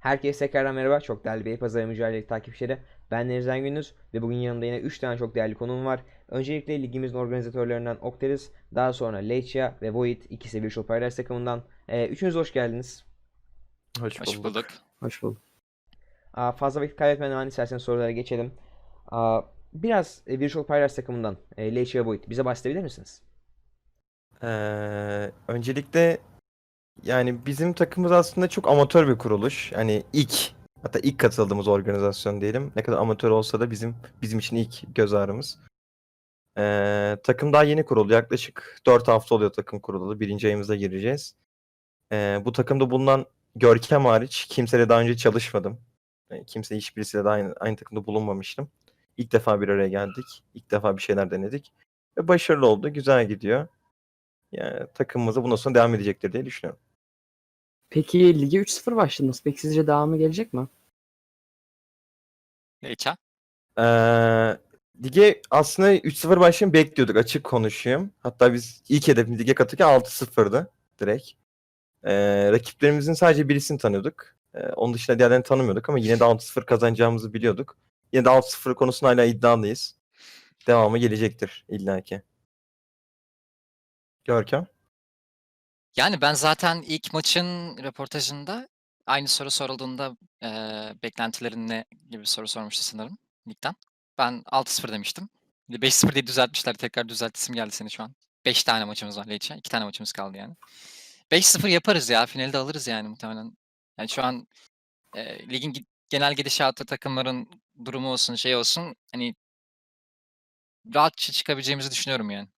Herkese tekrardan merhaba. Çok değerli Beypazarı mücadele takipçileri. Ben Nevzen Gündüz ve bugün yanımda yine 3 tane çok değerli konuğum var. Öncelikle ligimizin organizatörlerinden Okteriz, daha sonra Lechia ve Void ikisi Virtual Paradise takımından. Ee, üçünüz hoş geldiniz. Hoş Hoş bulduk. Hoş bulduk. Aa, fazla vakit kaybetmeden hemen isterseniz sorulara geçelim. Aa, biraz e, Virtual Paradise takımından e, Lechia Void bize bahsedebilir misiniz? Ee, öncelikle yani bizim takımımız aslında çok amatör bir kuruluş. Hani ilk hatta ilk katıldığımız organizasyon diyelim. Ne kadar amatör olsa da bizim bizim için ilk göz ağrımız. Ee, takım daha yeni kuruldu. Yaklaşık 4 hafta oluyor takım kurulalı. Birinci ayımıza gireceğiz. Ee, bu takımda bulunan Görkem hariç kimseyle daha önce çalışmadım. Yani kimse hiçbirisiyle de aynı, aynı takımda bulunmamıştım. İlk defa bir araya geldik. İlk defa bir şeyler denedik. Ve başarılı oldu. Güzel gidiyor. Yani takımımıza bundan sonra devam edecektir diye düşünüyorum. Peki lige 3-0 başladınız. Peki sizce devamı gelecek mi? Leyça. Ee, lige aslında 3-0 başlayın bekliyorduk açık konuşayım. Hatta biz ilk hedefimiz lige katılırken 6-0'dı direkt. Ee, rakiplerimizin sadece birisini tanıyorduk. Ee, onun dışında diğerlerini tanımıyorduk ama yine de 6-0 kazanacağımızı biliyorduk. Yine de 6-0 konusunda hala iddialıyız. Devamı gelecektir illaki. Görkem. Yani ben zaten ilk maçın röportajında aynı soru sorulduğunda eee beklentilerin ne gibi bir soru sormuştu sanırım ligden. Ben 6-0 demiştim. Bir de 5-0 diye düzeltmişler. Tekrar düzeltisim geldi seni şu an. 5 tane maçımız var Leyça. 2 tane maçımız kaldı yani. 5-0 yaparız ya. Finalde alırız yani muhtemelen. Yani şu an eee, ligin gi- genel gidişatı takımların durumu olsun şey olsun hani rahatça çıkabileceğimizi düşünüyorum yani.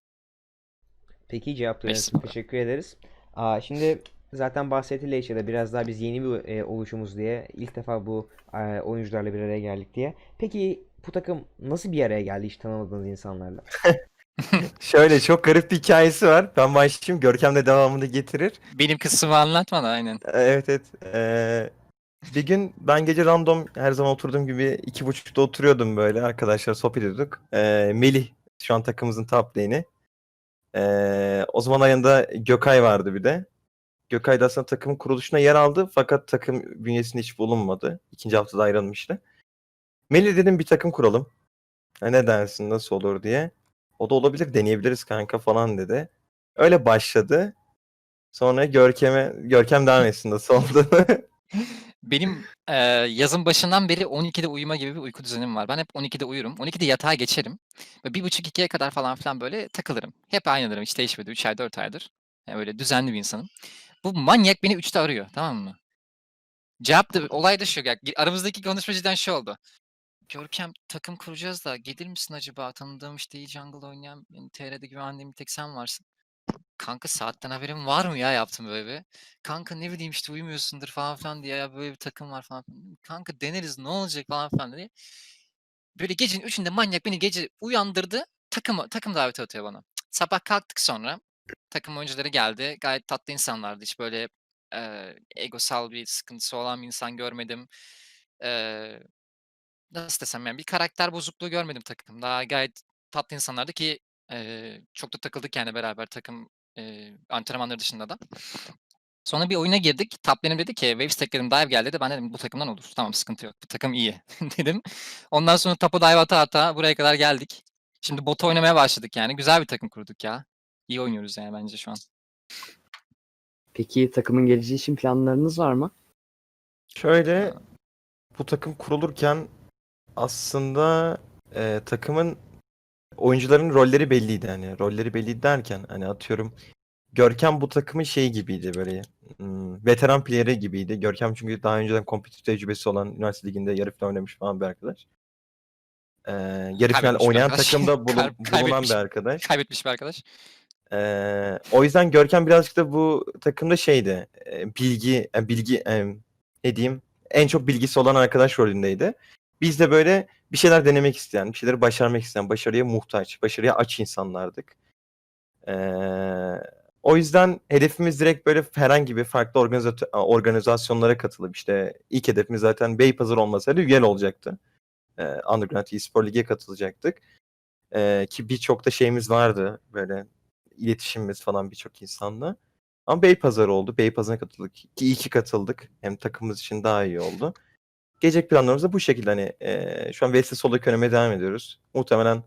Peki için 5-0. teşekkür ederiz. Aa, şimdi zaten bahsetti Leica'da biraz daha biz yeni bir e, oluşumuz diye ilk defa bu e, oyuncularla bir araya geldik diye. Peki bu takım nasıl bir araya geldi hiç tanımadığınız insanlarla? Şöyle çok garip bir hikayesi var. Ben başlayayım. Görkem de devamını getirir. Benim kısmımı anlatma da aynen. Evet evet. Ee, bir gün ben gece random her zaman oturduğum gibi iki buçukta oturuyordum böyle arkadaşlar sohbet ediyorduk. Ee, Melih şu an takımımızın top lane'i. Ee, o zaman yanında Gökay vardı bir de. Gökay da aslında takımın kuruluşuna yer aldı fakat takım bünyesinde hiç bulunmadı. İkinci haftada ayrılmıştı. Melih dedim bir takım kuralım. Ha, ne dersin nasıl olur diye. O da olabilir deneyebiliriz kanka falan dedi. Öyle başladı. Sonra Görkem'e Görkem devam etsin nasıl oldu. Benim eee, yazın başından beri 12'de uyuma gibi bir uyku düzenim var. Ben hep 12'de uyurum. 12'de yatağa geçerim. Ve 1.30-2'ye kadar falan filan böyle takılırım. Hep aynılarım. Hiç değişmedi. 3 ay 4 aydır. Yani böyle düzenli bir insanım. Bu manyak beni 3'te arıyor. Tamam mı? Cevap da olay da şu. ya, Aramızdaki konuşma cidden şu oldu. Görkem takım kuracağız da gelir misin acaba? Tanıdığım işte iyi jungle oynayan, TR'de güvendiğim bir tek sen varsın. Kanka saatten haberin var mı ya yaptım böyle bir. Kanka ne bileyim işte uyumuyorsundur falan filan diye ya böyle bir takım var falan. filan. Kanka deneriz ne olacak falan filan diye. Böyle gecenin üçünde manyak beni gece uyandırdı. Takım, takım daveti atıyor bana. Sabah kalktık sonra. Takım oyuncuları geldi. Gayet tatlı insanlardı. Hiç böyle eee, egosal bir sıkıntısı olan bir insan görmedim. Eee, nasıl desem yani bir karakter bozukluğu görmedim takımda. Gayet tatlı insanlardı ki eee, çok da takıldık yani beraber takım eee antrenmanları dışında da. Sonra bir oyuna girdik. Top dedi ki Waves tekledim dive gel dedi. Ben dedim bu takımdan olur. Tamam sıkıntı yok. Bu takım iyi dedim. Ondan sonra top'a dive ata ata buraya kadar geldik. Şimdi bota oynamaya başladık yani. Güzel bir takım kurduk ya. İyi oynuyoruz yani bence şu an. Peki takımın geleceği için planlarınız var mı? Şöyle bu takım kurulurken aslında e, takımın oyuncuların rolleri belliydi hani rolleri belli derken hani atıyorum Görkem bu takımın şeyi gibiydi böyle hmm, veteran player'i gibiydi. Görkem çünkü daha önceden kompetitif tecrübesi olan üniversite liginde yarı final oynamış falan bir arkadaş. Ee, yarı final oynayan arkadaş. takımda bulun- bulunan bir arkadaş. Kaybetmiş bir arkadaş. Ee, o yüzden Görkem birazcık da bu takımda şeydi. e, bilgi, e, bilgi e, ne diyeyim? En çok bilgisi olan arkadaş rolündeydi. Biz de böyle bir şeyler denemek isteyen, bir şeyleri başarmak isteyen, başarıya muhtaç, başarıya aç insanlardık. Ee, o yüzden hedefimiz direkt böyle herhangi bir farklı organizatö- organizasyonlara katılıp işte ilk hedefimiz zaten Beypazarı olmasaydı üyel olacaktı. Ee, Underground e-spor Ligi'ye katılacaktık. Ee, ki birçok da şeyimiz vardı böyle iletişimimiz falan birçok insanla. Ama Beypazarı oldu. Beypazarı'na katıldık. Ki iyi ki katıldık. Hem takımımız için daha iyi oldu. Gelecek planlarımız da bu şekilde. Hani eee, şu an Vestel Solo ekonomiye devam ediyoruz. Muhtemelen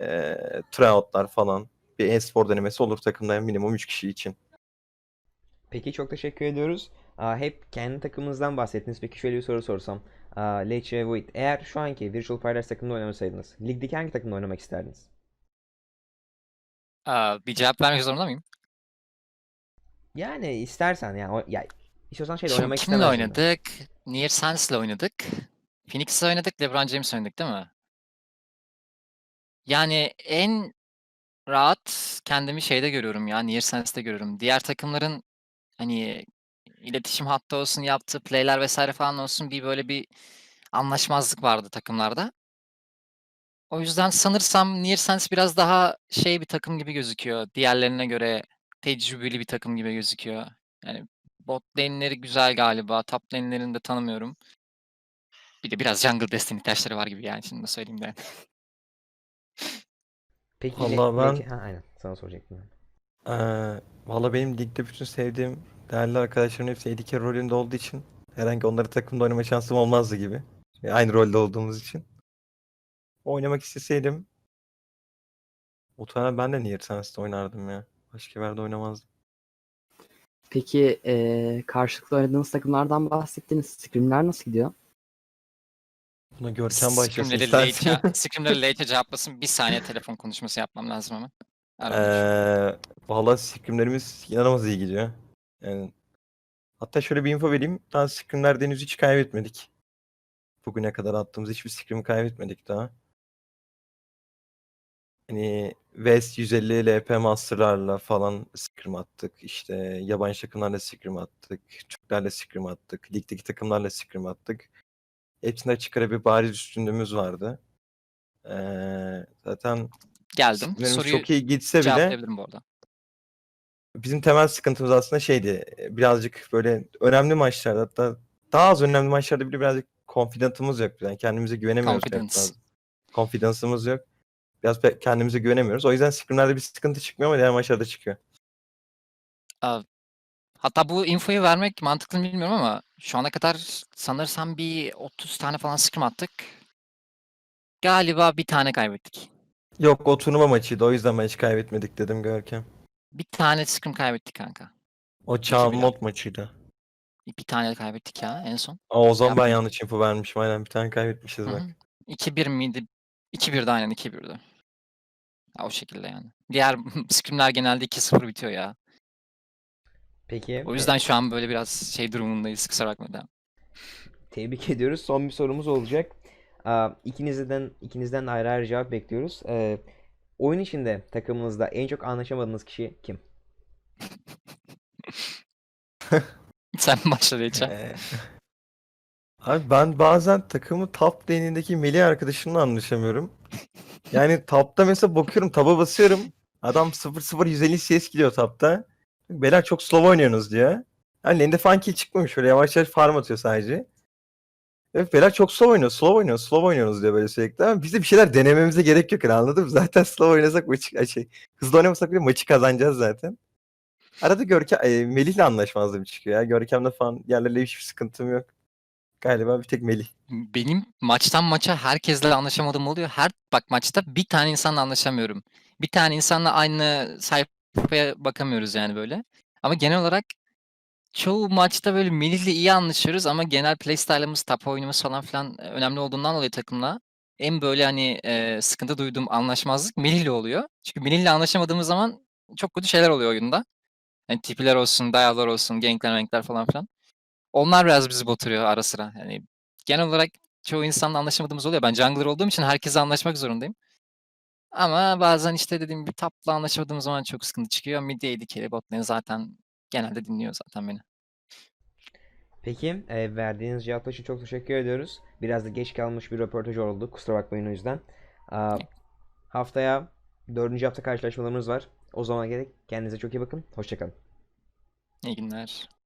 eee tryoutlar falan bir e-spor denemesi olur takımda minimum 3 kişi için. Peki çok teşekkür ediyoruz. Aa, hep kendi takımınızdan bahsettiniz. Peki şöyle bir soru sorsam. Aa, Lecce ve Void. Eğer şu anki Virtual Fighters takımında oynamasaydınız, ligdeki hangi takımda oynamak isterdiniz? Aa, bir cevap vermek zorunda mıyım? Yani istersen yani o- ya istiyorsan şeyle Şimdi oynamak kimle istemezsin de. oynadık? Nier Sans'le oynadık. Phoenix'le oynadık. LeBron James oynadık değil mi? Yani en rahat kendimi şeyde görüyorum ya. Nier Sans'te görüyorum. Diğer takımların hani iletişim hattı olsun, yaptığı playler vesaire falan olsun bir böyle bir anlaşmazlık vardı takımlarda. O yüzden sanırsam Nier Sans biraz daha şey bir takım gibi gözüküyor. Diğerlerine göre tecrübeli bir takım gibi gözüküyor. Yani bot lane'leri güzel galiba. Top lane'lerini de tanımıyorum. Bir de biraz Jungle Destiny taşları var gibi yani şimdi de söyleyeyim de. Peki Vallahi ben- ha, aynen sana soracaktım. ben. Eee Valla benim ligde bütün sevdiğim değerli arkadaşlarımın hepsi carry rolünde olduğu için herhangi onları takımda oynama şansım olmazdı gibi. Aynı rolde olduğumuz için. Oynamak isteseydim muhtemelen ben de Nier Sans'ta oynardım ya. Başka bir yerde oynamazdım. Peki eee karşılıklı oynadığınız takımlardan bahsettiniz. Scrimler nasıl gidiyor? Buna Görkem başlasın Scrimleri istersen. Scrimleri late'e cevaplasın. Bir saniye telefon konuşması yapmam lazım hemen. Aramıyor. Eee valla scrimlerimiz inanılmaz iyi gidiyor. Yani hatta şöyle bir info vereyim. Daha scrimlerde henüz hiç kaybetmedik. Bugüne kadar attığımız hiçbir scrim kaybetmedik daha. Hani West 150 LP Master'larla falan scrim attık. İşte yabancı takımlarla scrim attık. Türklerle scrim attık. Ligdeki takımlarla scrim attık. Hepsinde açık ara bir bariz üstünlüğümüz vardı. Eee, zaten Geldim. Soruyu çok iyi gitse bile bu arada. bizim temel sıkıntımız aslında şeydi. Birazcık böyle önemli maçlarda hatta daha az önemli maçlarda bile birazcık confident'ımız yok. Yani kendimize güvenemiyoruz. Confidence. fazla. Confidence'ımız yok. Biraz pek kendimize güvenemiyoruz. O yüzden scrimlerde bir sıkıntı çıkmıyor ama diğer maçlarda çıkıyor. Hatta bu infoyu vermek mantıklı mı bilmiyorum ama şu ana kadar sanırsam bir 30 tane falan scrim attık. Galiba bir tane kaybettik. Yok o turnuva maçıydı. O yüzden maç kaybetmedik dedim Görkem. Bir tane scrim kaybettik kanka. O Çağ mod maçıydı. Bir tane kaybettik ya en son. Aa, o zaman ben yanlış info vermişim. Aynen bir tane kaybetmişiz Hı bak. hı. 2-1 miydi? 2-1'de aynen 2-1'de. Ya o şekilde yani. Diğer scrimler genelde 2-0 bitiyor ya. Peki O e, yüzden şu an böyle biraz şey durumundayız. Kusura bakma da. tebrik ediyoruz. Son bir sorumuz olacak. İkinizden ikinizden de ayrı ayrı cevap bekliyoruz. Ee, oyun içinde takımınızda en çok anlaşamadığınız kişi kim? Sen başla Reça. Abi ben bazen takımı top lane'indeki Melih arkadaşımla anlaşamıyorum. Yani top'ta mesela bakıyorum taba basıyorum. Adam 0-0 150 CS gidiyor top'ta. Beyler çok slow oynuyorsunuz diyor. Yani lane'de falan kill çıkmamış öyle yavaş yavaş farm atıyor sadece. Evet beyler çok slow oynuyor, slow oynuyor, slow oynuyorsunuz diyor böyle sürekli. Ama biz de bir şeyler denememize gerek yok yani anladın mı? Zaten slow oynasak maçı, şey, hızlı oynamasak bile maçı kazanacağız zaten. Arada Görkem, e, Melih'le anlaşmazlığım çıkıyor ya. Görkem'le falan yerlerle hiçbir sıkıntım yok. Galiba bir tek Melih. Benim maçtan maça herkesle anlaşamadığım oluyor. Her bak maçta bir tane insanla anlaşamıyorum. Bir tane insanla aynı sayfaya bakamıyoruz yani böyle. Ama genel olarak çoğu maçta böyle Melih'le iyi anlaşıyoruz ama genel playstyle'ımız, top oyunumuz falan filan e, önemli olduğundan dolayı takımla en böyle hani e, sıkıntı duyduğum anlaşmazlık Melih'le oluyor. Çünkü Melih'le anlaşamadığımız zaman çok kötü şeyler oluyor oyunda. Yani tipiler olsun, dive'lar olsun, gankler, renkler falan filan. Onlar biraz bizi batırıyor ara sıra. Yani genel olarak çoğu insanla anlaşamadığımız oluyor. Ben jungler olduğum için herkese anlaşmak zorundayım. Ama bazen işte dediğim gibi tapla anlaşamadığım zaman çok sıkıntı çıkıyor. Mid AD bot lane zaten genelde dinliyor zaten beni. Peki e, verdiğiniz cevaplar için çok teşekkür ediyoruz. Biraz da geç kalmış bir röportaj oldu. Kusura bakmayın o yüzden. Aa, haftaya dördüncü hafta karşılaşmalarımız var. O zaman gerek kendinize çok iyi bakın. Hoşçakalın. İyi günler.